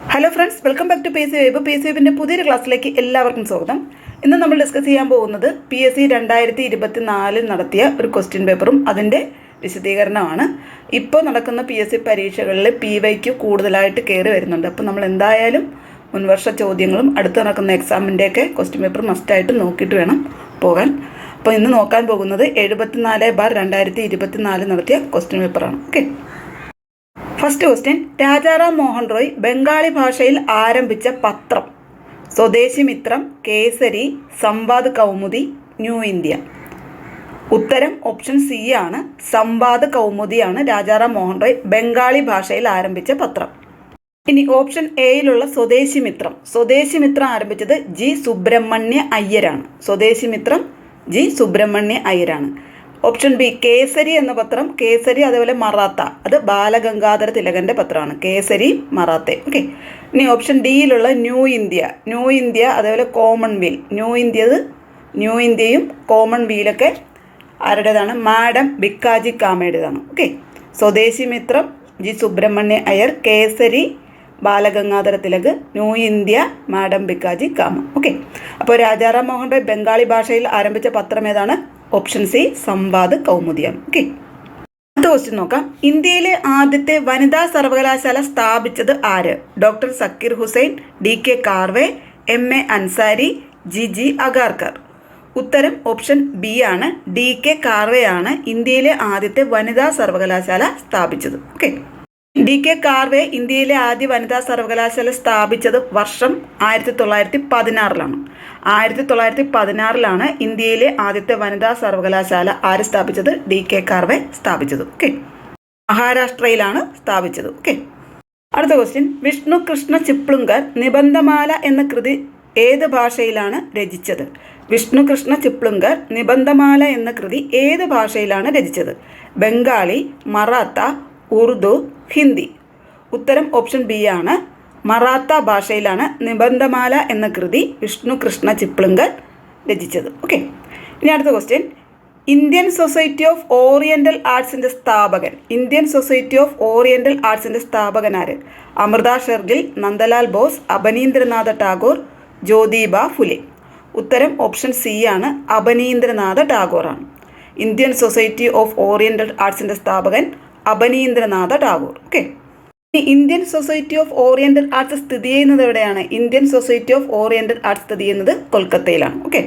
Hello friends welcome back to P S C web P S C വേബിന്റെ പുതിയൊരു ക്ലാസ്സിലേക്ക് എല്ലാവർക്കും സ്വാഗതം. ഇന്ന് നമ്മൾ ഡിസ്കസ് ചെയ്യാൻ പോകുന്നത് പി എസ് സി രണ്ടായിരത്തി ഇരുപത്തി നാലിൽ നടത്തിയ ഒരു ക്വസ്റ്റ്യൻ പേപ്പറും അതിന്റെ വിശദീകരണമാണ്. ഇപ്പോൾ നടക്കുന്ന പി എസ് സി പരീക്ഷകളിൽ പി വൈക്ക് കൂടുതലായിട്ട് കയറി വരുന്നുണ്ട്. അപ്പോൾ നമ്മൾ എന്തായാലും മുൻവർഷ ചോദ്യങ്ങളും അടുത്ത് നടക്കുന്ന എക്സാമിന്റെയൊക്കെ ക്വസ്റ്റ്യൻ പേപ്പർ മസ്റ്റായിട്ട് നോക്കിയിട്ട് വേണം പോകാൻ. അപ്പോൾ ഇന്ന് നോക്കാൻ പോകുന്നത് എഴുപത്തിനാല് ബാർ രണ്ടായിരത്തി ഇരുപത്തി നാല് നടത്തിയ ക്വസ്റ്റ്യൻ പേപ്പറാണ് okay first question Rajaram Mohan Roy Bengali ഭാഷയിൽ ആരംഭിച്ച പത്രം. Swadeshi Mithram Kesari Sambad Kaumudi New India. ഉത്തരം ഓപ്ഷൻ സി ആണ്. സംവാദ് കൗമുദിയാണ് രാജാറാം മോഹൻ റോയ് ബംഗാളി ഭാഷയിൽ ആരംഭിച്ച പത്രം. ഇനി ഓപ്ഷൻ എയിലുള്ള സ്വദേശി മിത്രം. സ്വദേശി മിത്രം ആരംഭിച്ചത് ജി സുബ്രഹ്മണ്യ അയ്യരാണ്. സ്വദേശി മിത്രം ജി സുബ്രഹ്മണ്യ അയ്യരാണ്. ഓപ്ഷൻ ബി കേസരി എന്ന പത്രം കേസരി അതേപോലെ മറാത്ത. അത് ബാലഗംഗാധര തിലകന്റെ പത്രമാണ് കേസരി മറാത്തെ. ഓക്കെ. ഇനി ഓപ്ഷൻ ഡിയിലുള്ള ന്യൂ ഇന്ത്യ. ന്യൂ ഇന്ത്യ അതേപോലെ കോമൺവെൽ ന്യൂ ഇന്ത്യ ന്യൂ ഇന്ത്യയും കോമൺവെയിലൊക്കെ ആരുടേതാണ്? Madam Bhikaiji കാമയുടേതാണ്. Okay. Swadeshi Mithram G Subrahmanya Iyer Kesari Balagangadhara Tilak New India madam Bhikaiji Cama. Okay. അപ്പോൾ രാജാറാം മോഹൻ റോയ് ബംഗാളി ഭാഷയിൽ ആരംഭിച്ച പത്രം ഏതാണ്? ഓപ്ഷൻ സി സംവാദ് കൗമുദിയാണ് ഓക്കെ അടുത്ത ക്വസ്റ്റ്യൻ നോക്കാം. ഇന്ത്യയിലെ ആദ്യത്തെ വനിതാ സർവകലാശാല സ്ഥാപിച്ചത് ആര്? Doctor Zakir Hussain D K Karve M A Ansari G G Agarkar. ഉത്തരം ഓപ്ഷൻ ബി ആണ്. ഡി കെ കാർവേ ആണ് ഇന്ത്യയിലെ ആദ്യത്തെ വനിതാ സർവകലാശാല സ്ഥാപിച്ചത്. ഓക്കെ ഡി കെ കാർവെ ഇന്ത്യയിലെ ആദ്യ വനിതാ സർവകലാശാല സ്ഥാപിച്ചത് വർഷം ആയിരത്തി തൊള്ളായിരത്തി പതിനാറിലാണ് ആയിരത്തി തൊള്ളായിരത്തി പതിനാറിലാണ് ഇന്ത്യയിലെ ആദ്യത്തെ വനിതാ സർവകലാശാല ആര് സ്ഥാപിച്ചത്? ഡി കെ കാർവെ സ്ഥാപിച്ചത്. ഓക്കെ. മഹാരാഷ്ട്രയിലാണ് സ്ഥാപിച്ചത്. ഓക്കെ. അടുത്ത ക്വസ്റ്റ്യൻ വിഷ്ണു കൃഷ്ണ ചിപ്ലുങ്കർ നിബന്ധമാല എന്ന കൃതി ഏത് ഭാഷയിലാണ് രചിച്ചത്? വിഷ്ണു കൃഷ്ണ ചിപ്ലുങ്കർ നിബന്ധമാല എന്ന കൃതി ഏത് ഭാഷയിലാണ് രചിച്ചത്? ബംഗാളി മറാത്ത ഉറുദു ഹിന്ദി. ഉത്തരം ഓപ്ഷൻ ബി ആണ്. മറാത്ത ഭാഷയിലാണ് നിബന്ധമാല എന്ന കൃതി വിഷ്ണു കൃഷ്ണ ചിപ്ലുങ്കർ രചിച്ചത്. ഓക്കെ ഇനി അടുത്ത question Indian Society of Oriental ആർട്സിന്റെ സ്ഥാപകൻ. ഇന്ത്യൻ സൊസൈറ്റി ഓഫ് ഓറിയന്റൽ ആർട്സിന്റെ സ്ഥാപകൻ ആര്? അമൃത ഷെർഗിൽ നന്ദലാൽ ബോസ് അപനീന്ദ്രനാഥ ടാഗോർ ജ്യോതിബ ഫുലെ. ഉത്തരം ഓപ്ഷൻ സി ആണ്. അപനീന്ദ്രനാഥ ടാഗോറാണ്. ഇന്ത്യൻ സൊസൈറ്റി ഓഫ് ഓറിയന്റൽ ആർട്സിന്റെ സ്ഥാപകൻ അപനീന്ദ്രനാഥ ടാഗോർ. ഓക്കെ ഇനി Indian society of oriental arts സ്ഥിതി ചെയ്യുന്നത് എവിടെയാണ്? Indian society of oriental arts സ്ഥിതി ചെയ്യുന്നത് കൊൽക്കത്തയിലാണ്. ഓക്കെ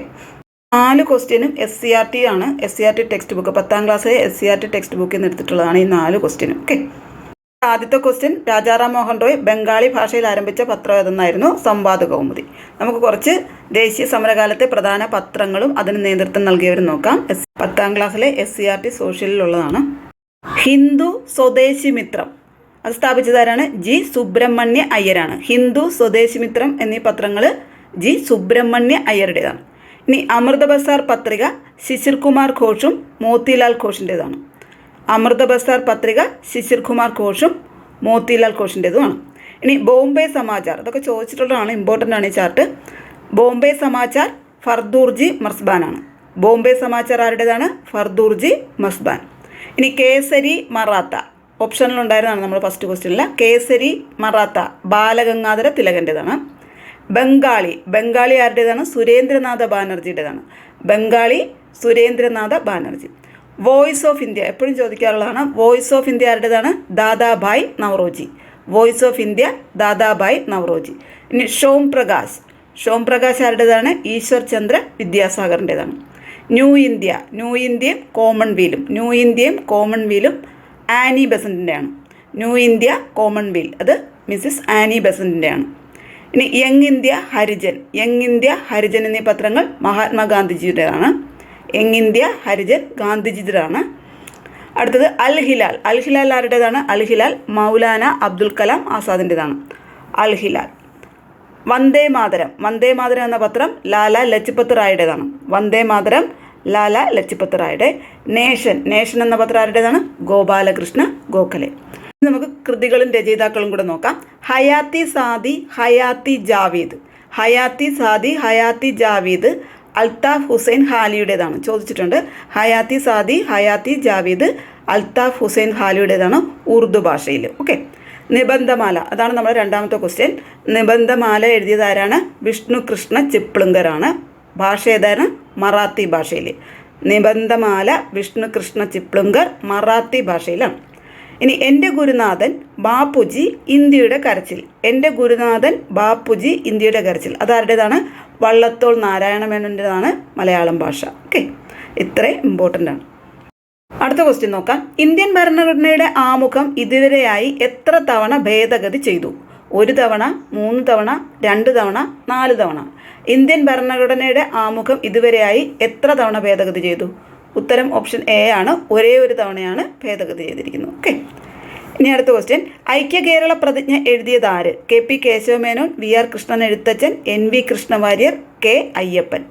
നാല് ക്വസ്റ്റ്യനും എസ് സി ആർ ടി ആണ്. S C R T text book പത്താം ക്ലാസ്സിലെ S C R T text ബുക്കിൽ നിന്ന് എടുത്തിട്ടുള്ളതാണ് ഈ നാല് ക്വസ്റ്റ്യനും. ഓക്കെ ആദ്യത്തെ ക്വസ്റ്റ്യൻ രാജാറാം മോഹൻ റോയ് ബംഗാളി ഭാഷയിൽ ആരംഭിച്ച പത്രം ഏതെന്നായിരുന്നു സംവാദ കൗമുദി. നമുക്ക് കുറച്ച് ദേശീയ സമരകാലത്തെ പ്രധാന പത്രങ്ങളും അതിന് നേതൃത്വം നൽകിയവരും നോക്കാം. പത്താം ക്ലാസ്സിലെ എസ് സി ആർ ടി സോഷ്യലിലുള്ളതാണ് ഹിന്ദു സ്വദേശി മിത്രം. അത് സ്ഥാപിച്ചതാരാണ്? ജി സുബ്രഹ്മണ്യ അയ്യരാണ്. ഹിന്ദു സ്വദേശി മിത്രം എന്നീ പത്രങ്ങൾ ജി സുബ്രഹ്മണ്യ അയ്യരുടേതാണ്. ഇനി അമൃത ബസാർ പത്രിക ശിശിർ കുമാർ ഘോഷും മോത്തിലാൽ ഘോഷിന്റെതാണ് അമൃത ബസാർ പത്രിക ശിശിർ കുമാർ ഘോഷും മോത്തിലാൽ ഘോഷിന്റെതുമാണ് ഇനി ബോംബെ സമാചാർ. ഇതൊക്കെ ചോദിച്ചിട്ടുള്ളതാണ് ഇമ്പോർട്ടന്റ് ആണ് ഈ ചാർട്ട്. ബോംബെ സമാചാർ ഫർദൂർജി മർസ്ബാനാണ് ബോംബെ സമാചാർ ആരുടേതാണ്? ഫർദൂർജി മസ്ബാൻ. ഇനി കേസരി മറാത്ത. ഓപ്ഷനിലുണ്ടായിരുന്നതാണ് നമ്മൾ ഫസ്റ്റ് ക്വസ്റ്റ്യനിൽ കേസരി മറാത്ത ബാലഗംഗാധര തിലകന്റെതാണ് ബംഗാളി ബംഗാളി ആരുടേതാണ്? Surendranath ബാനർജിയുടേതാണ്. Bengali Surendranath Banerjee. Voice of India എപ്പോഴും ചോദിക്കാറുള്ളതാണ് വോയിസ് ഓഫ് ഇന്ത്യ ആരുടേതാണ്? Dadabhai Naoroji. Voice of India Dadabhai Naoroji. ഇനി ഷോം പ്രകാശ് ഷോം പ്രകാശ് ആരുടേതാണ്? ഈശ്വർ ചന്ദ്ര വിദ്യാസാഗറിന്റെതാണ് ന്യൂ ഇന്ത്യ ന്യൂ ഇന്ത്യയും കോമൺവെയിലും ന്യൂ ഇന്ത്യയും കോമൺവെയിലും ആനി ബസന്റിന്റെയാണ് ന്യൂ ഇന്ത്യ കോമൺവെയിൽ അത് മിസ്സിസ് ആനി ബസന്റിന്റെയാണ് ഇനി Young India Harijan Young India Harijan എന്നീ പത്രങ്ങൾ മഹാത്മാഗാന്ധിജിയുടേതാണ്. യങ് ഇന്ത്യ ഹരിജൻ ഗാന്ധിജിയുടേതാണ്. അടുത്തത് അൽ ഹിലാൽ അൽ ഹിലാൽ ആരുടേതാണ്? അൽ ഹിലാൽ മൗലാന അബ്ദുൽ കലാം ആസാദിന്റെതാണ് അൽ ഹിലാൽ. വന്ദേ മാതരം. വന്ദേ മാതരം എന്ന പത്രം ലാല ലജ്പത് റായുടേതാണ്. വന്ദേ മാതരം ലാല ലജ്പത് റായുടെ നേഷൻ. നേഷൻ എന്ന പത്രം ആരുടേതാണ്? ഗോപാലകൃഷ്ണ ഗോഖലെ. നമുക്ക് കൃതികളും രചയിതാക്കളും കൂടെ നോക്കാം. ഹയാത്തി സാദി ഹയാത്തി ജാവീദ്. ഹയാത്തി സാദി ഹയാത്തി ജാവീദ് അൽത്താഫ് ഹുസൈൻ ഹാലിയുടേതാണ്. ചോദിച്ചിട്ടുണ്ട്. ഹയാത്തി സാദി ഹയാത്തി ജാവീദ് അൽത്താഫ് ഹുസൈൻ ഹാലിയുടേതാണ് ഉറുദു ഭാഷയിൽ ഓക്കെ. നിബന്ധമാല. അതാണ് നമ്മുടെ രണ്ടാമത്തെ ക്വസ്റ്റ്യൻ നിബന്ധമാല എഴുതിയത് ആരാണ്? വിഷ്ണു കൃഷ്ണ ചിപ്ലുങ്കറാണ് ഭാഷ ഏതാണ് മറാത്തി ഭാഷയിൽ നിബന്ധമാല വിഷ്ണു കൃഷ്ണ ചിപ്ലുങ്കർ മറാത്തി ഭാഷയിലാണ്. ഇനി എന്റെ ഗുരുനാഥൻ ബാപ്പുജി ഇന്ത്യയുടെ കരച്ചിൽ. എന്റെ ഗുരുനാഥൻ ബാപ്പുജി ഇന്ത്യയുടെ കരച്ചിൽ. അതാരുടേതാണ് വള്ളത്തോൾ നാരായണമേനന്റെതാണ് മലയാളം ഭാഷ. ഓക്കെ ഇത്രയും ഇമ്പോർട്ടന്റ് ആണ്. അടുത്ത ക്വസ്റ്റ്യൻ നോക്കാം. ഇന്ത്യൻ ഭരണഘടനയുടെ ആമുഖം ഇതുവരെയായി എത്ര തവണ ഭേദഗതി ചെയ്തു? ഒരു തവണ മൂന്ന് തവണ രണ്ട് തവണ നാല് തവണ? ഇന്ത്യൻ ഭരണഘടനയുടെ ആമുഖം ഇതുവരെയായി എത്ര തവണ ഭേദഗതി ചെയ്തു? ഉത്തരം ഓപ്ഷൻ എ ആണ്. ഒരേ ഒരു തവണയാണ് ഭേദഗതി ചെയ്തിരിക്കുന്നത്. ഓക്കെ ഇനി അടുത്ത ക്വസ്റ്റ്യൻ ഐക്യ കേരള പ്രതിജ്ഞ എഴുതിയത് ആര്? K P Kesava Menon V R Krishnan Ezhuthachan N V Krishna Warrier K Ayyappan.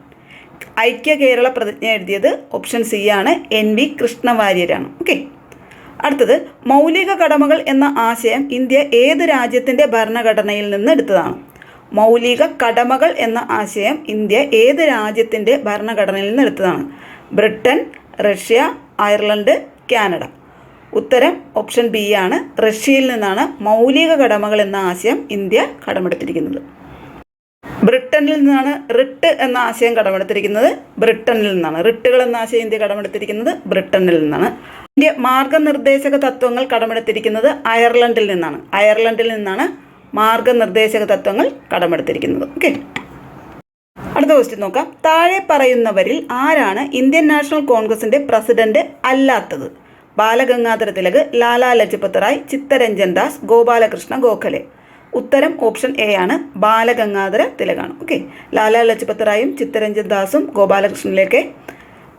ഐക്യ കേരള പ്രതിജ്ഞ എഴുതിയത് ഓപ്ഷൻ സി ആണ് എൻ വി കൃഷ്ണവാര്യരാണ്. ഓക്കെ അടുത്തത് മൗലിക കടമകൾ എന്ന ആശയം ഇന്ത്യ ഏത് രാജ്യത്തിന്റെ ഭരണഘടനയിൽ നിന്ന് എടുത്തതാണ്? മൗലിക കടമകൾ എന്ന ആശയം ഇന്ത്യ ഏത് രാജ്യത്തിന്റെ ഭരണഘടനയിൽ നിന്ന് എടുത്തതാണ്? Britain Russia Ireland Canada. ഉത്തരം ഓപ്ഷൻ ബി ആണ്. റഷ്യയിൽ നിന്നാണ് മൗലിക കടമകൾ എന്ന ആശയം ഇന്ത്യ കടമെടുത്തിരിക്കുന്നത്. ബ്രിട്ടനിൽ നിന്നാണ് റിട്ട് എന്ന ആശയം കടമെടുത്തിരിക്കുന്നത്. ബ്രിട്ടനിൽ നിന്നാണ്. റിട്ടുകൾ എന്ന ആശയം ഇന്ത്യ കടമെടുത്തിരിക്കുന്നത് ബ്രിട്ടനിൽ നിന്നാണ്. ഇന്ത്യ മാർഗനിർദ്ദേശക തത്വങ്ങൾ കടമെടുത്തിരിക്കുന്നത് അയർലൻഡിൽ നിന്നാണ്. അയർലൻഡിൽ നിന്നാണ് മാർഗനിർദ്ദേശക തത്വങ്ങൾ കടമെടുത്തിരിക്കുന്നത്. ഓക്കെ. അടുത്ത ക്വസ്റ്റ്യൻ നോക്കാം. താഴെ പറയുന്നവരിൽ ആരാണ് ഇന്ത്യൻ നാഷണൽ കോൺഗ്രസിന്റെ പ്രസിഡന്റ് അല്ലാത്തത്? ബാലഗംഗാധര തിലക് ലാലാ ലജ്പത് റായ് ചിത്തരഞ്ജൻ ദാസ് ഗോപാലകൃഷ്ണ ഗോഖലെ. ഉത്തരം ഓപ്ഷൻ എ ആണ്. ബാലഗംഗാധര തിലകാണ്. ഓക്കെ ലാലാ ലജ്പത് റായും ചിത്തരഞ്ജൻ ദാസും ഗോപാലകൃഷ്ണനിലേക്ക്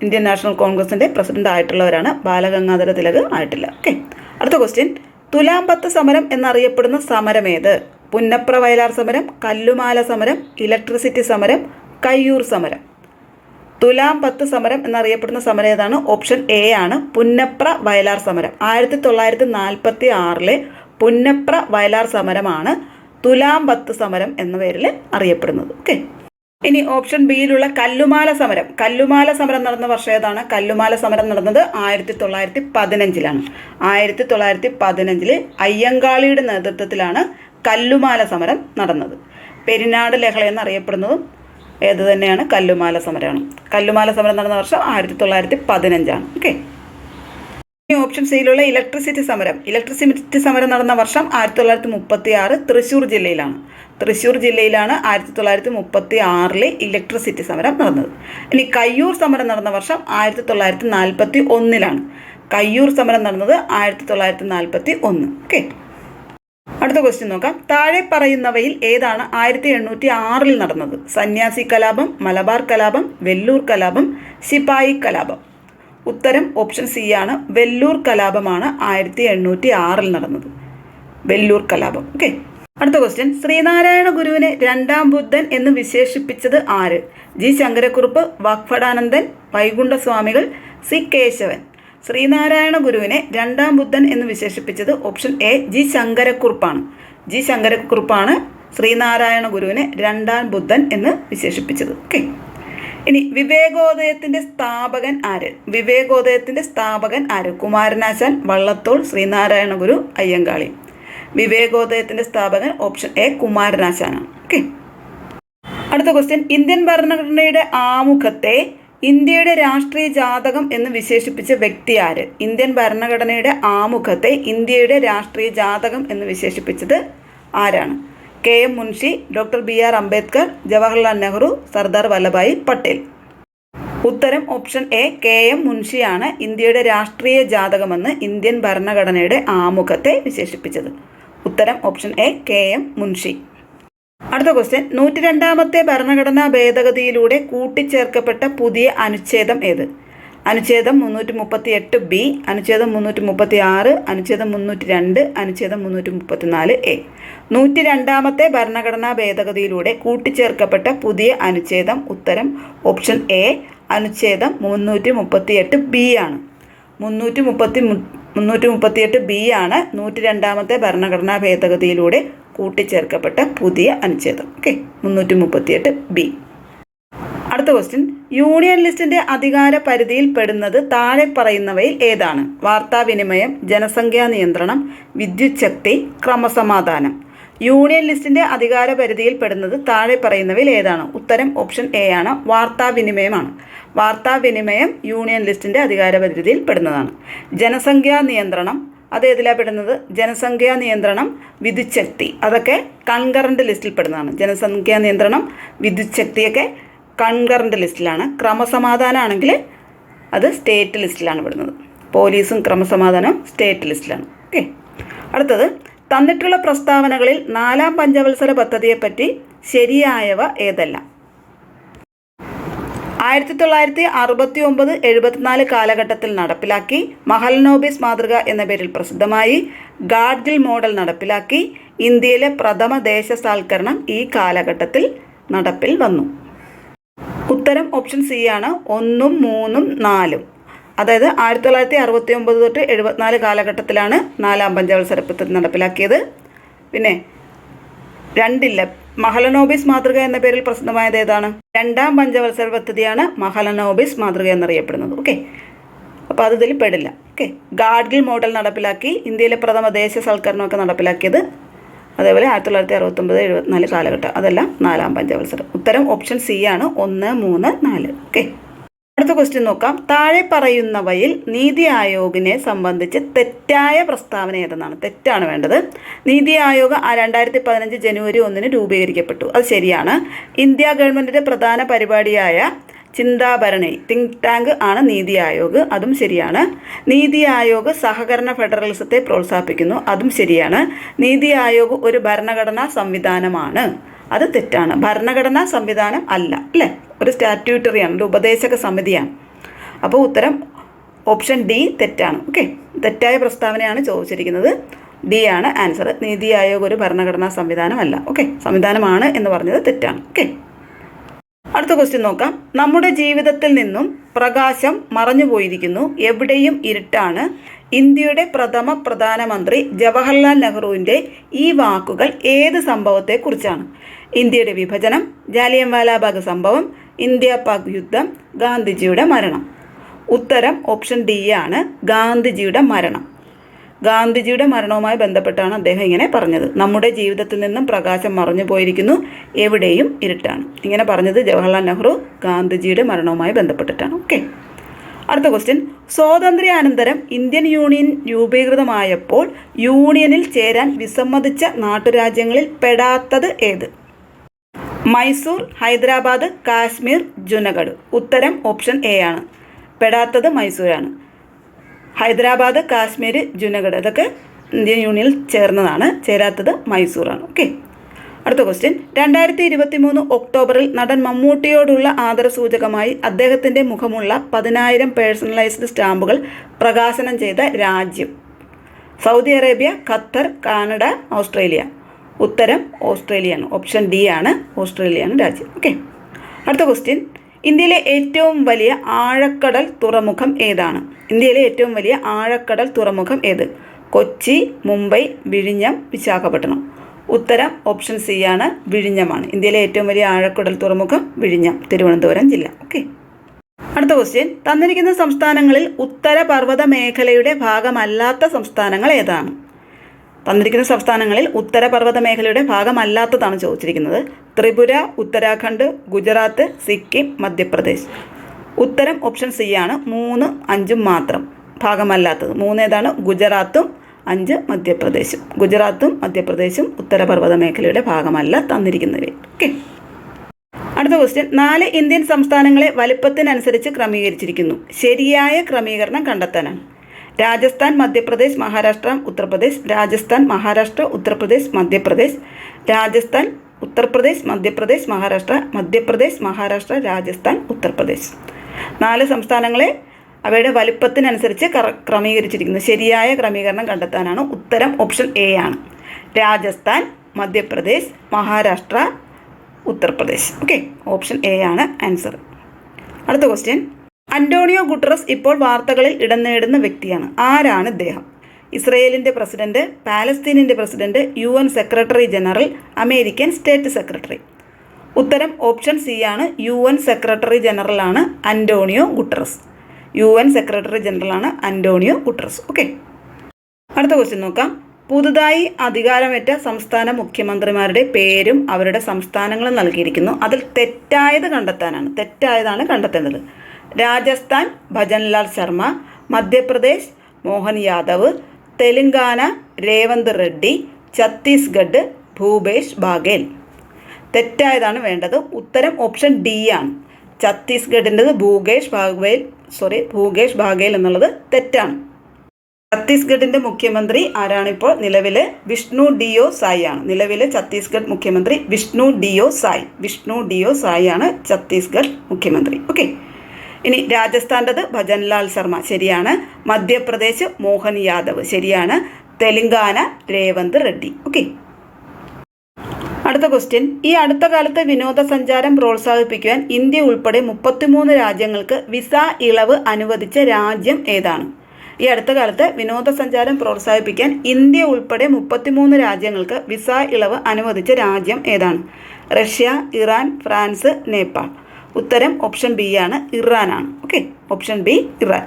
ഇന്ത്യൻ നാഷണൽ കോൺഗ്രസിന്റെ പ്രസിഡന്റ് ആയിട്ടുള്ളവരാണ്. ബാലഗംഗാധര തിലക് ആയിട്ടില്ല. ഓക്കെ അടുത്ത ക്വസ്റ്റ്യൻ തുലാമ്പത്ത് സമരം എന്നറിയപ്പെടുന്ന സമരമേത് പുന്നപ്ര വയലാർ സമരം കല്ലുമാല സമരം ഇലക്ട്രിസിറ്റി സമരം കയ്യൂർ സമരം. തുലാം പത്ത് സമരം എന്നറിയപ്പെടുന്ന സമരം ഏതാണ്? ഓപ്ഷൻ എ ആണ്. പുന്നപ്ര വയലാർ സമരം. ആയിരത്തി തൊള്ളായിരത്തി നാൽപ്പത്തി ആറിലെ പുന്നപ്ര വയലാർ സമരമാണ് തുലാം പത്ത് സമരം എന്ന പേരിൽ അറിയപ്പെടുന്നത്. ഓക്കെ? ഇനി ഓപ്ഷൻ ബിയിലുള്ള കല്ലുമാല സമരം. കല്ലുമാല സമരം നടന്ന വർഷം ഏതാണ്? കല്ലുമാല സമരം നടന്നത് ആയിരത്തി തൊള്ളായിരത്തി പതിനഞ്ചിലാണ് ആയിരത്തി തൊള്ളായിരത്തി പതിനഞ്ചിൽ അയ്യങ്കാളിയുടെ നേതൃത്വത്തിലാണ് കല്ലുമാല സമരം നടന്നത്. പെരിനാട് ലഹള എന്നറിയപ്പെടുന്നതും ഏത് തന്നെയാണ് കല്ലുമാല സമരമാണ്. കല്ലുമാല സമരം നടന്ന വർഷം ആയിരത്തി തൊള്ളായിരത്തി പതിനഞ്ചാണ് ഓക്കെ? ഓപ്ഷൻ സിയിലുള്ള ഇലക്ട്രിസിറ്റി സമരം. ഇലക്ട്രിസിറ്റി സമരം നടന്ന വർഷം ആയിരത്തി തൊള്ളായിരത്തി മുപ്പത്തി ആറ് തൃശ്ശൂർ ജില്ലയിലാണ്. തൃശ്ശൂർ ജില്ലയിലാണ് ആയിരത്തി തൊള്ളായിരത്തി മുപ്പത്തി ആറിലെ ഇലക്ട്രിസിറ്റി സമരം നടന്നത്. ഇനി കയ്യൂർ സമരം നടന്ന വർഷം ആയിരത്തി തൊള്ളായിരത്തി നാൽപ്പത്തി ഒന്നിലാണ് കയ്യൂർ സമരം നടന്നത് ആയിരത്തി തൊള്ളായിരത്തി നാൽപ്പത്തി ഒന്ന് ഓക്കെ. അടുത്ത ക്വസ്റ്റ്യൻ നോക്കാം. താഴെ പറയുന്നവയിൽ ഏതാണ് ആയിരത്തി എണ്ണൂറ്റി ആറിൽ നടന്നത്? സന്യാസി കലാപം മലബാർ കലാപം വെല്ലൂർ കലാപം ശിപായി കലാപം. ഉത്തരം ഓപ്ഷൻ സി ആണ്. വെല്ലൂർ കലാപമാണ് ആയിരത്തി എണ്ണൂറ്റി ആറിൽ നടന്നത്. വെല്ലൂർ കലാപം. ഓക്കെ. അടുത്ത ക്വസ്റ്റ്യൻ ശ്രീനാരായണ ഗുരുവിനെ രണ്ടാം ബുദ്ധൻ എന്ന് വിശേഷിപ്പിച്ചത് ആര്? G Sankarakurup Vagbhatanandan Vaikundaswamikal C Kesavan. Sreenarayana ഗുരുവിനെ രണ്ടാം ബുദ്ധൻ എന്ന് വിശേഷിപ്പിച്ചത് ഓപ്ഷൻ എ ജി ശങ്കരക്കുറുപ്പാണ്. ജി ശങ്കരക്കുറുപ്പാണ് ശ്രീനാരായണ ഗുരുവിനെ രണ്ടാം ബുദ്ധൻ എന്ന് വിശേഷിപ്പിച്ചത്. ഓക്കെ. ഇനി വിവേകോദയത്തിന്റെ സ്ഥാപകൻ ആര്? വിവേകോദയത്തിന്റെ സ്ഥാപകൻ ആര്? കുമാരനാശാൻ വള്ളത്തോൾ ശ്രീനാരായണ ഗുരു അയ്യങ്കാളി. വിവേകോദയത്തിന്റെ സ്ഥാപകൻ ഓപ്ഷൻ എ കുമാരനാശാനാണ്. ഓക്കെ. അടുത്ത ക്വസ്റ്റ്യൻ ഇന്ത്യൻ ഭരണഘടനയുടെ ആമുഖത്തെ ഇന്ത്യയുടെ രാഷ്ട്രീയ ജാതകം എന്ന് വിശേഷിപ്പിച്ച വ്യക്തി ആര്? ഇന്ത്യൻ ഭരണഘടനയുടെ ആമുഖത്തെ ഇന്ത്യയുടെ രാഷ്ട്രീയ ജാതകം എന്ന് വിശേഷിപ്പിച്ചത് ആരാണ്? K M Munshi doctor B R Ambedkar Jawaharlal Nehru Sardar Vallabhbhai Patel. ഉത്തരം ഓപ്ഷൻ എ കെ എം മുൻഷിയാണ് ഇന്ത്യയുടെ രാഷ്ട്രീയ ജാതകമെന്ന് ഇന്ത്യൻ ഭരണഘടനയുടെ ആമുഖത്തെ വിശേഷിപ്പിച്ചത്. ഉത്തരം option A K M Munshi. അടുത്ത ക്വസ്റ്റ്യൻ നൂറ്റി രണ്ടാമത്തെ ഭരണഘടനാ ഭേദഗതിയിലൂടെ കൂട്ടിച്ചേർക്കപ്പെട്ട പുതിയ അനുച്ഛേദം ഏത്? അനുച്ഛേദം മുന്നൂറ്റി മുപ്പത്തി എട്ട് ബി അനുച്ഛേദം മുന്നൂറ്റി മുപ്പത്തി ആറ് അനുച്ഛേദം മുന്നൂറ്റി രണ്ട് അനുച്ഛേദം മുന്നൂറ്റി മുപ്പത്തി നാല് എ. നൂറ്റി രണ്ടാമത്തെ ഭരണഘടനാ ഭേദഗതിയിലൂടെ കൂട്ടിച്ചേർക്കപ്പെട്ട പുതിയ അനുച്ഛേദം ഉത്തരം ഓപ്ഷൻ എ അനുച്ഛേദം മുന്നൂറ്റി മുപ്പത്തി എട്ട് ബി ആണ്. മുന്നൂറ്റി മുപ്പത്തി മുന്നൂറ്റി മുപ്പത്തിയെട്ട് ബി ആണ് നൂറ്റി രണ്ടാമത്തെ ഭരണഘടനാ ഭേദഗതിയിലൂടെ കൂട്ടിച്ചേർക്കപ്പെട്ട പുതിയ അനുച്ഛേദം. ഓക്കെ? മുന്നൂറ്റി മുപ്പത്തിയെട്ട് ബി. അടുത്ത ക്വസ്റ്റ്യൻ യൂണിയൻ ലിസ്റ്റിന്റെ അധികാര പരിധിയിൽ പെടുന്നത് താഴെ പറയുന്നവയിൽ ഏതാണ്? വാർത്താവിനിമയം ജനസംഖ്യാ നിയന്ത്രണം വിദ്യുത് ശക്തി ക്രമസമാധാനം. യൂണിയൻ ലിസ്റ്റിന്റെ അധികാര പരിധിയിൽ പെടുന്നത് താഴെ പറയുന്നവയിൽ ഏതാണ്? ഉത്തരം ഓപ്ഷൻ എ ആണ് വാർത്താവിനിമയമാണ് വാർത്താവിനിമയം യൂണിയൻ ലിസ്റ്റിന്റെ അധികാര പരിധിയിൽ പെടുന്നതാണ് ജനസംഖ്യാ നിയന്ത്രണം അത് ഏതിലാണ് പെടുന്നത്? ജനസംഖ്യാ നിയന്ത്രണം വിദ്യുച്ഛക്തി അതൊക്കെ കൺകറന്റ് ലിസ്റ്റിൽ പെടുന്നതാണ് ജനസംഖ്യാ നിയന്ത്രണം വിദ്യുത് കൺകറന്റ് ലിസ്റ്റിലാണ്. ക്രമസമാധാനമാണെങ്കിൽ അത് സ്റ്റേറ്റ് ലിസ്റ്റിലാണ് വിടുന്നത്. പോലീസും ക്രമസമാധാനവും സ്റ്റേറ്റ് ലിസ്റ്റിലാണ്. ഓക്കെ. അടുത്തത് തന്നിട്ടുള്ള പ്രസ്താവനകളിൽ നാലാം പഞ്ചവത്സര പദ്ധതിയെപ്പറ്റി ശരിയായവ ഏതെല്ലാം? ആയിരത്തി തൊള്ളായിരത്തി അറുപത്തി ഒമ്പത് എഴുപത്തിനാല് കാലഘട്ടത്തിൽ നടപ്പിലാക്കി മഹൽനോബിസ് മാതൃക എന്ന പേരിൽ പ്രസിദ്ധമായി ഗാഡ്ഗിൽ മോഡൽ നടപ്പിലാക്കി ഇന്ത്യയിലെ പ്രഥമ ദേശസാൽക്കരണം ഈ കാലഘട്ടത്തിൽ നടപ്പിൽ വന്നു. ഉത്തരം ഓപ്ഷൻ സി ആണ്. ഒന്നും മൂന്നും നാലും. അതായത് ആയിരത്തി തൊള്ളായിരത്തി അറുപത്തി ഒമ്പത് തൊട്ട് എഴുപത്തിനാല് കാലഘട്ടത്തിലാണ് നാലാം പഞ്ചവത്സര പദ്ധതി നടപ്പിലാക്കിയത്. പിന്നെ രണ്ടില്ല. മഹലനോബിസ് മാതൃക എന്ന പേരിൽ പ്രസിദ്ധമായത് ഏതാണ്? രണ്ടാം പഞ്ചവത്സര പദ്ധതിയാണ് മഹലനോബിസ് മാതൃക എന്നറിയപ്പെടുന്നത്. ഓക്കെ? അപ്പോൾ അത് ഇതിൽ പെടില്ല. ഓക്കെ? ഗാഡ്ഗിൽ മോഡൽ നടപ്പിലാക്കി ഇന്ത്യയിലെ പ്രഥമ ദേശസൽക്കരണമൊക്കെ നടപ്പിലാക്കിയത് അതേപോലെ ആയിരത്തി തൊള്ളായിരത്തി അറുപത്തൊമ്പത് എഴുപത്തിനാല് കാലഘട്ടം. അതെല്ലാം നാലാം പഞ്ചവത്സരം. ഉത്തരം ഓപ്ഷൻ സി ആണ്. ഒന്ന് മൂന്ന് നാല്. ഓക്കെ അടുത്ത ക്വസ്റ്റ്യൻ നോക്കാം. താഴെ പറയുന്നവയിൽ നീതി ആയോഗിനെ സംബന്ധിച്ച് തെറ്റായ പ്രസ്താവന ഏതെന്നാണ്? തെറ്റാണ് വേണ്ടത്. നീതി ആയോഗ് രണ്ടായിരത്തി പതിനഞ്ച് ജനുവരി ഒന്നിന് രൂപീകരിക്കപ്പെട്ടു. അത് ശരിയാണ്. ഇന്ത്യ ഗവൺമെന്റിന്റെ പ്രധാന പരിപാടിയായ ചിന്താഭരണി തിങ്ക് ടാങ്ക് ആണ് നീതി ആയോഗ്. അതും ശരിയാണ്. നീതി ആയോഗ് സഹകരണ ഫെഡറലിസത്തെ പ്രോത്സാഹിപ്പിക്കുന്നു. അതും ശരിയാണ്. നീതി ആയോഗ് ഒരു ഭരണഘടനാ സംവിധാനമാണ്. അത് തെറ്റാണ്. ഭരണഘടനാ സംവിധാനം അല്ല അല്ലേ? ഒരു സ്റ്റാറ്റ്യൂട്ടറിയാണ് ഒരു ഉപദേശക സമിതിയാണ്. അപ്പോൾ ഉത്തരം ഓപ്ഷൻ ഡി തെറ്റാണ്. ഓക്കെ? തെറ്റായ പ്രസ്താവനയാണ് ചോദിച്ചിരിക്കുന്നത്. ഡി ആണ് ആൻസർ. നീതി ആയോഗ് ഒരു ഭരണഘടനാ സംവിധാനമല്ല ഓക്കെ? സംവിധാനമാണ് എന്ന് പറഞ്ഞത് തെറ്റാണ്. ഓക്കെ? അടുത്ത ക്വസ്റ്റ്യൻ നോക്കാം. നമ്മുടെ ജീവിതത്തിൽ നിന്നും പ്രകാശം മറഞ്ഞുപോയിരിക്കുന്നു എവിടെയും ഇരുട്ടാണ്. ഇന്ത്യയുടെ പ്രഥമ പ്രധാനമന്ത്രി ജവഹർലാൽ നെഹ്റുവിന്റെ ഈ വാക്കുകൾ ഏത് സംഭവത്തെക്കുറിച്ചാണ്? ഇന്ത്യയുടെ വിഭജനം ജാലിയൻവാലാബാഗ് സംഭവം ഇന്ത്യ പാക് യുദ്ധം ഗാന്ധിജിയുടെ മരണം. ഉത്തരം ഓപ്ഷൻ ഡി ആണ് ഗാന്ധിജിയുടെ മരണം. ഗാന്ധിജിയുടെ മരണവുമായി ബന്ധപ്പെട്ടാണ് അദ്ദേഹം ഇങ്ങനെ പറഞ്ഞത്. നമ്മുടെ ജീവിതത്തിൽ നിന്നും പ്രകാശം മറഞ്ഞു പോയിരിക്കുന്നു. എവിടെയും ഇരുട്ടാണ്. ഇങ്ങനെ പറഞ്ഞത് ജവഹർലാൽ നെഹ്റു ഗാന്ധിജിയുടെ മരണവുമായി ബന്ധപ്പെട്ടിട്ടാണ്. ഓക്കെ. അടുത്ത ക്വസ്റ്റ്യൻ. സ്വാതന്ത്ര്യാനന്തരം ഇന്ത്യൻ യൂണിയൻ രൂപീകൃതമായപ്പോൾ യൂണിയനിൽ ചേരാൻ വിസമ്മതിച്ച നാട്ടുരാജ്യങ്ങളിൽ പെടാത്തത് ഏത്? മൈസൂർ ഹൈദരാബാദ് കാശ്മീർ ജുനഗഡ്. ഉത്തരം ഓപ്ഷൻ എ ആണ്. പെടാത്തത് മൈസൂരാണ്. ഹൈദരാബാദ് കാശ്മീർ ജുനഗഡ്. അതൊക്കെ ഇന്ത്യൻ യൂണിയനിൽ ചേർന്നതാണ്. ചേരാത്തത് മൈസൂറാണ്. ഓക്കെ. അടുത്ത ക്വസ്റ്റ്യൻ രണ്ടായിരത്തി ഇരുപത്തി മൂന്ന് ഒക്ടോബറിൽ നടൻ മമ്മൂട്ടിയോടുള്ള ആദര സൂചകമായി അദ്ദേഹത്തിന്റെ മുഖമുള്ള പതിനായിരം പേഴ്സണലൈസ്ഡ് സ്റ്റാമ്പുകൾ പ്രകാശനം ചെയ്ത രാജ്യം. Saudi Arabia Qatar Canada Australia. ഉത്തരം ഓസ്ട്രേലിയ ആണ് ഓപ്ഷൻ ഡി ആണ്. ഓസ്ട്രേലിയയാണ് രാജ്യം. ഓക്കെ. അടുത്ത ക്വസ്റ്റ്യൻ ഇന്ത്യയിലെ ഏറ്റവും വലിയ ആഴക്കടൽ തുറമുഖം ഏതാണ്? ഇന്ത്യയിലെ ഏറ്റവും വലിയ ആഴക്കടൽ തുറമുഖം ഏത്? കൊച്ചി മുംബൈ വിഴിഞ്ഞം വിശാഖപട്ടണം. ഉത്തരം ഓപ്ഷൻ സി ആണ് വിഴിഞ്ഞമാണ്. ഇന്ത്യയിലെ ഏറ്റവും വലിയ ആഴക്കടൽ തുറമുഖം വിഴിഞ്ഞം തിരുവനന്തപുരം ജില്ല. ഓക്കെ. അടുത്ത ക്വസ്റ്റ്യൻ തന്നിരിക്കുന്ന സംസ്ഥാനങ്ങളിൽ ഉത്തര പർവത മേഖലയുടെ ഭാഗമല്ലാത്ത സംസ്ഥാനങ്ങൾ ഏതാണ്? തന്നിരിക്കുന്ന സംസ്ഥാനങ്ങളിൽ ഉത്തരപർവത മേഖലയുടെ ഭാഗമല്ലാത്തതാണ് ചോദിച്ചിരിക്കുന്നത്. ത്രിപുര ഉത്തരാഖണ്ഡ് ഗുജറാത്ത് സിക്കിം മധ്യപ്രദേശ്. ഉത്തരം ഓപ്ഷൻ സി ആണ്. മൂന്ന് അഞ്ചും മാത്രം ഭാഗമല്ലാത്തത്. മൂന്നേതാണ് ഗുജറാത്തും അഞ്ച് മധ്യപ്രദേശും. ഗുജറാത്തും മധ്യപ്രദേശും ഉത്തരപർവത മേഖലയുടെ ഭാഗമല്ല തന്നിരിക്കുന്നവയിൽ. ഓക്കെ. അടുത്ത ക്വസ്റ്റ്യൻ നാല് ഇന്ത്യൻ സംസ്ഥാനങ്ങളെ വലുപ്പത്തിനനുസരിച്ച് ക്രമീകരിച്ചിരിക്കുന്നു. ശരിയായ ക്രമീകരണം കണ്ടെത്താനാണ്. രാജസ്ഥാൻ മധ്യപ്രദേശ് മഹാരാഷ്ട്ര ഉത്തർപ്രദേശ് രാജസ്ഥാൻ മഹാരാഷ്ട്ര ഉത്തർപ്രദേശ് മധ്യപ്രദേശ് രാജസ്ഥാൻ ഉത്തർപ്രദേശ് മധ്യപ്രദേശ് മഹാരാഷ്ട്ര മധ്യപ്രദേശ് മഹാരാഷ്ട്ര രാജസ്ഥാൻ ഉത്തർപ്രദേശ്. നാല് സംസ്ഥാനങ്ങളെ അവയുടെ വലുപ്പത്തിനനുസരിച്ച് ക്രമീകരിച്ചിരിക്കുന്നു. ശരിയായ ക്രമീകരണം കണ്ടെത്താനാണ് ഉത്തരം ഓപ്ഷൻ എ ആണ്. Rajasthan Madhya Pradesh Maharashtra Uttar Pradesh. Okay option A ആണ് ആൻസർ. അടുത്ത ക്വസ്റ്റ്യൻ. അന്റോണിയോ ഗുട്ടറസ് ഇപ്പോൾ വാർത്തകളിൽ ഇടം നേടുന്ന വ്യക്തിയാണ്. ആരാണ് ഇദ്ദേഹം? ഇസ്രയേലിന്റെ president പാലസ്തീനിന്റെ president U N secretary general American state secretary. ഉത്തരം ഓപ്ഷൻ സി ആണ്. U N secretary ജനറലാണ് Antonio Guterres. U N secretary ജനറലാണ് Antonio Guterres. Okay. അടുത്ത ക്വസ്റ്റ്യൻ നോക്കാം. പുതുതായി അധികാരമേറ്റ സംസ്ഥാന മുഖ്യമന്ത്രിമാരുടെ പേരും അവരുടെ സംസ്ഥാനങ്ങളും നൽകിയിരിക്കുന്നു. അതിൽ തെറ്റായത് കണ്ടെത്താനാണ്. തെറ്റായതാണ് കണ്ടെത്തേണ്ടത്. രാജസ്ഥാൻ ഭജൻലാൽ ശർമ്മ മധ്യപ്രദേശ് മോഹൻ യാദവ് തെലങ്കാന രേവന്ത് റെഡ്ഡി ഛത്തീസ്ഗഡ് ഭൂപേഷ് ബാഗേൽ. തെറ്റായതാണ് വേണ്ടത്. ഉത്തരം ഓപ്ഷൻ ഡി ആണ്. ഛത്തീസ്ഗഡിന്റെത് ഭൂകേഷ് ബാഗേൽ സോറി ഭൂകേഷ് ബാഗേൽ എന്നുള്ളത് തെറ്റാണ്. ഛത്തീസ്ഗഡിന്റെ മുഖ്യമന്ത്രി ആരാണിപ്പോൾ? നിലവിലെ വിഷ്ണു ഡിഒ സായി ആണ്. നിലവിലെ ഛത്തീസ്ഗഡ് മുഖ്യമന്ത്രി വിഷ്ണു ഡിഒ സായി. വിഷ്ണു ഡിഒ സായി ആണ് ഛത്തീസ്ഗഡ് മുഖ്യമന്ത്രി. ഓക്കെ. ഇനി രാജസ്ഥാന്റെത് ഭജൻലാൽ ശർമ്മ. ശരിയാണ്. മധ്യപ്രദേശ് മോഹൻ യാദവ്. ശരിയാണ്. തെലങ്കാന രേവന്ത് റെഡ്ഡി. ഓക്കെ. അടുത്ത ക്വസ്റ്റ്യൻ. ഈ അടുത്ത കാലത്ത് വിനോദസഞ്ചാരം പ്രോത്സാഹിപ്പിക്കുവാൻ ഇന്ത്യ ഉൾപ്പെടെ മുപ്പത്തിമൂന്ന് രാജ്യങ്ങൾക്ക് വിസ ഇളവ് അനുവദിച്ച രാജ്യം ഏതാണ്? ഈ അടുത്ത കാലത്ത് വിനോദസഞ്ചാരം പ്രോത്സാഹിപ്പിക്കാൻ ഇന്ത്യ ഉൾപ്പെടെ മുപ്പത്തിമൂന്ന് രാജ്യങ്ങൾക്ക് വിസ ഇളവ് അനുവദിച്ച രാജ്യം ഏതാണ്? Russia Iran France Nepal. ഉത്തരം ഓപ്ഷൻ ബി ആണ് ഇറാൻ ആണ്. Okay option B Iran.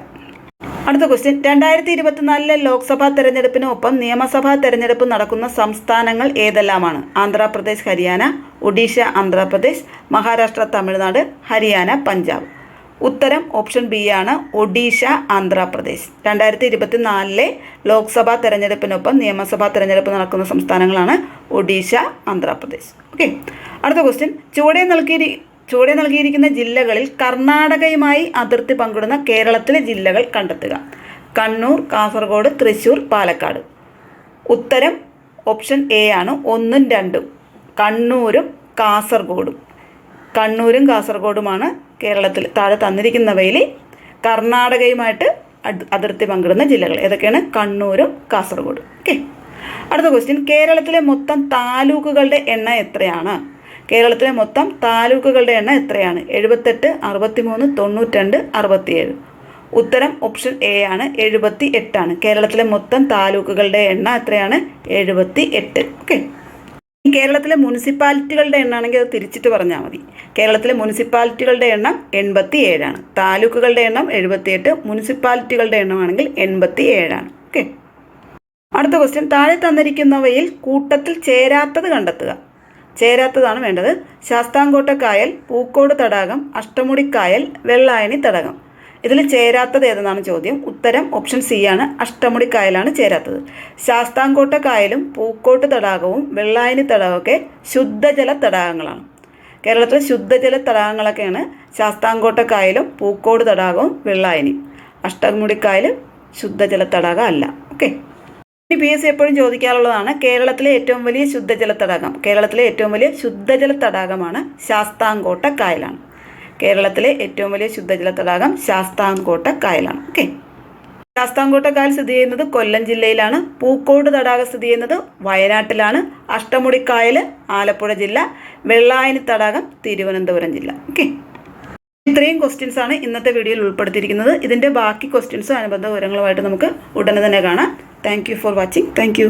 അടുത്ത ക്വസ്റ്റ്യൻ രണ്ടായിരത്തി ഇരുപത്തിനാലിലെ ലോക്സഭാ തെരഞ്ഞെടുപ്പിന് ഒപ്പം നിയമസഭാ തെരഞ്ഞെടുപ്പ് നടക്കുന്ന സംസ്ഥാനങ്ങൾ ഏതെല്ലാമാണ്? ആന്ധ്രാപ്രദേശ് ഹരിയാന ഒഡീഷ ആന്ധ്രാപ്രദേശ് മഹാരാഷ്ട്ര തമിഴ്നാട് ഹരിയാന പഞ്ചാബ്. ഉത്തരം ഓപ്ഷൻ ബി ആണ് ഒഡീഷ ആന്ധ്രാപ്രദേശ്. രണ്ടായിരത്തി ഇരുപത്തിനാലിലെ ലോക്സഭാ തെരഞ്ഞെടുപ്പിനൊപ്പം നിയമസഭാ തെരഞ്ഞെടുപ്പ് നടക്കുന്ന സംസ്ഥാനങ്ങളാണ് ഒഡീഷ ആന്ധ്രാപ്രദേശ്. ഓക്കെ അടുത്ത ക്വസ്റ്റ്യൻ ചുവടെ നൽകിയിരി ചുവടെ നൽകിയിരിക്കുന്ന ജില്ലകളിൽ കർണാടകയുമായി അതിർത്തി പങ്കിടുന്ന കേരളത്തിലെ ജില്ലകൾ കണ്ടെത്തുക. കണ്ണൂർ കാസർഗോഡ് തൃശ്ശൂർ പാലക്കാട്. ഉത്തരം ഓപ്ഷൻ എ ആണ്. ഒന്നും രണ്ടും. കണ്ണൂരും കാസർഗോഡും. കണ്ണൂരും കാസർഗോഡുമാണ് കേരളത്തിൽ താഴെ തന്നിരിക്കുന്നവയിൽ കർണാടകയുമായിട്ട് അതിർത്തി പങ്കിടുന്ന ജില്ലകൾ. ഏതൊക്കെയാണ്? കണ്ണൂരും കാസർഗോഡും. ഓക്കെ. അടുത്ത ക്വസ്റ്റ്യൻ കേരളത്തിലെ മൊത്തം താലൂക്കുകളുടെ എണ്ണം എത്രയാണ്? കേരളത്തിലെ മൊത്തം താലൂക്കുകളുടെ എണ്ണം എത്രയാണ്? എഴുപത്തെട്ട് അറുപത്തിമൂന്ന് തൊണ്ണൂറ്റിരണ്ട് അറുപത്തിയേഴ്. ഉത്തരം ഓപ്ഷൻ എ ആണ്. എഴുപത്തി എട്ടാണ് കേരളത്തിലെ മൊത്തം താലൂക്കുകളുടെ എണ്ണം എത്രയാണ്? എഴുപത്തി എട്ട് ഓക്കെ കേരളത്തിലെ മുനിസിപ്പാലിറ്റികളുടെ എണ്ണമാണെങ്കിൽ അത് തിരിച്ചിട്ട് പറഞ്ഞാൽ മതി. കേരളത്തിലെ മുനിസിപ്പാലിറ്റികളുടെ എണ്ണം എൺപത്തി ഏഴാണ് താലൂക്കുകളുടെ എണ്ണം എഴുപത്തിയെട്ട് മുനിസിപ്പാലിറ്റികളുടെ എണ്ണമാണെങ്കിൽ എൺപത്തി ഏഴാണ് ഓക്കെ. അടുത്ത ക്വസ്റ്റ്യൻ താഴെ തന്നിരിക്കുന്നവയിൽ കൂട്ടത്തിൽ ചേരാത്തത് കണ്ടെത്തുക. ചേരാത്തതാണ് വേണ്ടത്. ശാസ്താംകോട്ട കായൽ പൂക്കോട് തടാകം അഷ്ടമുടിക്കായൽ വെള്ളായണി തടാകം. ഇതിൽ ചേരാത്തത് ഏതെന്നാണ് ചോദ്യം? ഉത്തരം ഓപ്ഷൻ സി ആണ്. അഷ്ടമുടിക്കായലാണ് ചേരാത്തത്. ശാസ്താംകോട്ട കായലും പൂക്കോട്ട് തടാകവും വെള്ളായണി തടാകമൊക്കെ ശുദ്ധജല തടാകങ്ങളാണ്. കേരളത്തിലെ ശുദ്ധജല തടാകങ്ങളൊക്കെയാണ് ശാസ്താംകോട്ട കായലും പൂക്കോട് തടാകവും വെള്ളായണി. അഷ്ടമുടിക്കായൽ ശുദ്ധജല തടാകം അല്ല. ഓക്കെ. പി എസ് എപ്പോഴും ചോദിക്കാറുള്ളതാണ് കേരളത്തിലെ ഏറ്റവും വലിയ ശുദ്ധജല തടാകം കേരളത്തിലെ ഏറ്റവും വലിയ ശുദ്ധജല തടാകമാണ് ശാസ്താംകോട്ട കായലാണ് കേരളത്തിലെ ഏറ്റവും വലിയ ശുദ്ധജല തടാകം ശാസ്താംകോട്ട കായലാണ് ഓക്കെ. ശാസ്താംകോട്ട കായൽ സ്ഥിതി ചെയ്യുന്നത് കൊല്ലം ജില്ലയിലാണ്. പൂക്കോട് തടാകം സ്ഥിതി ചെയ്യുന്നത് വയനാട്ടിലാണ്. അഷ്ടമുടിക്കായൽ ആലപ്പുഴ ജില്ല. വെള്ളായനി തടാകം തിരുവനന്തപുരം ജില്ല. ഓക്കെ. ഇത്രയും ക്വസ്റ്റ്യൻസ് ആണ് ഇന്നത്തെ വീഡിയോയിൽ ഉൾപ്പെടുത്തിയിരിക്കുന്നത്. ഇതിന്റെ ബാക്കി ക്വസ്റ്റ്യൻസും അനുബന്ധ വിവരങ്ങളുമായിട്ട് നമുക്ക് ഉടനെ തന്നെ കാണാം. Thank for watching thank